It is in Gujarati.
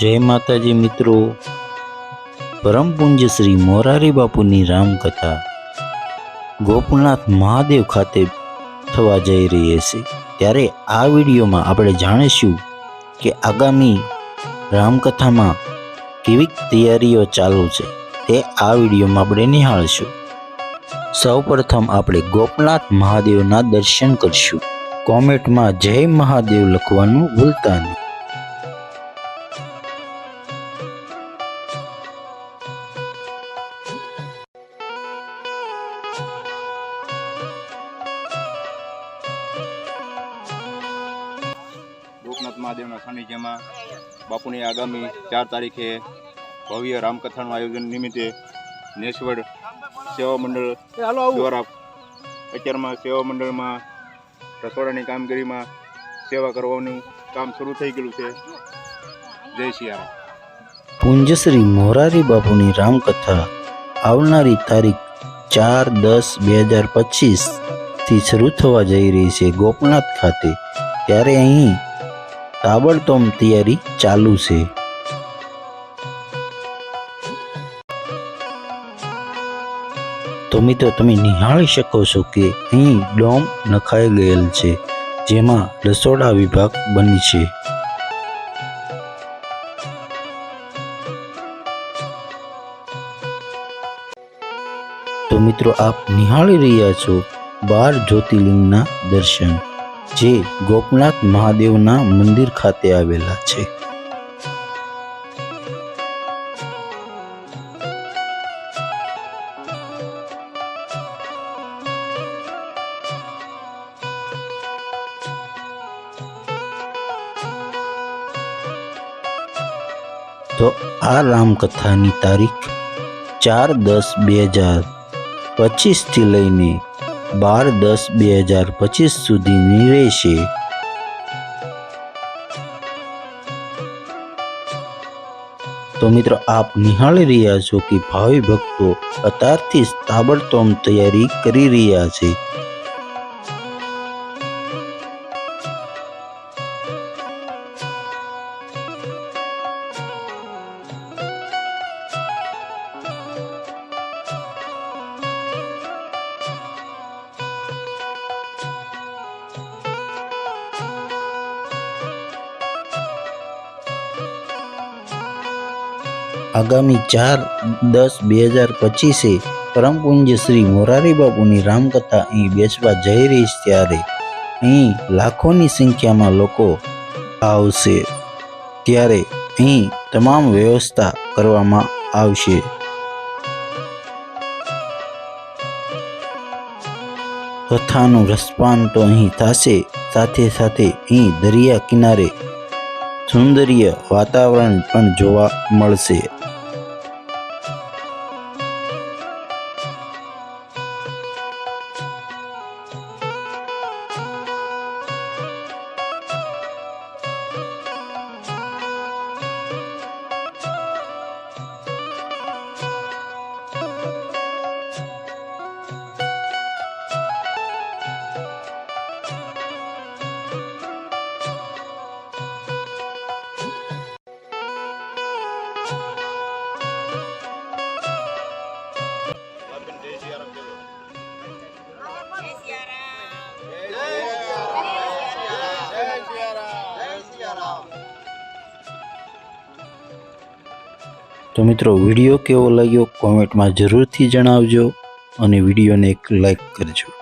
જય માતાજી મિત્રો. પરમપુંજ શ્રી મોરારી બાપુની રામકથા ગોપનાથ મહાદેવ ખાતે થવા જઈ રહી છે ત્યારે આ વિડીયોમાં આપણે જાણીશું કે આગામી રામકથામાં કેવી તૈયારીઓ ચાલુ છે તે આ વિડીયોમાં આપણે નિહાળશું. સૌપ્રથમ આપણે ગોપનાથ મહાદેવના દર્શન કરશું. કોમેન્ટમાં જય મહાદેવ લખવાનું ભૂલતા નહીં. મહાદેવના સાનિધ્યમાં બાપુની આગામી ચાર તારીખે ભવ્ય રામકથાનું આયોજન નિમિત્તે નેસવડ સેવા મંડળ દ્વારા અત્યારમાં સેવા મંડળમાં રસોડાની કામગીરીમાં સેવા કરવાનું કામ શરૂ થઈ ગયેલું છે. જય સિયારામ પુંજશ્રી મોરારી બાપુની રામકથા આવનારી તારીખ ચાર દસ બે હજાર પચીસથી શરૂ થવા જઈ રહી છે ગોપનાથ ખાતે. ત્યારે અહીં તાબડતોમ તૈયારી ચાલુ છે. તો મિત્રો, તમે નિહાળી શકો છો કે અહીં ડોમ નખાઈ ગયેલ છે, જેમાં રસોડા વિભાગ બની છે. તો મિત્રો, આપ નિહાળી રહ્યા છો બાર જ્યોતિર્લિંગના દર્શન. જે ગોપનાથ મહાદેવના મંદિર ખાતે આવેલા છે. તો આ રામકથાની તારીખ ચાર દસ બે હજાર પચીસથી લઈને બાર દસ બે હજાર પચીસ સુધીની રહેશે તો મિત્રો, આપ નિહાળી રહ્યા છો કે ભાવિ ભક્તો અત્યારથી જ તાબડતોમ તૈયારી કરી રહ્યા છે. આગામી ચાર દસ બે હજાર પચીસે પરમપુંજ શ્રી મોરારી બાપુની રામકથા અહીં બેસવા જઈ રહી છે ત્યારે અહીં લાખોની સંખ્યામાં લોકો આવશે. ત્યારે અહીં તમામ વ્યવસ્થા કરવામાં આવશે. કથાનું રસપાન તો અહીં થશે. સાથે સાથે અહીં દરિયા કિનારે સુંદરીય વાતાવરણ પણ જોવા મળશે. તો મિત્રો વીડિયો કેવો લાગ્યો? કોમેન્ટમાં જરૂરથી જણાવજો અને વિડીયોને એક લાઈક કરજો.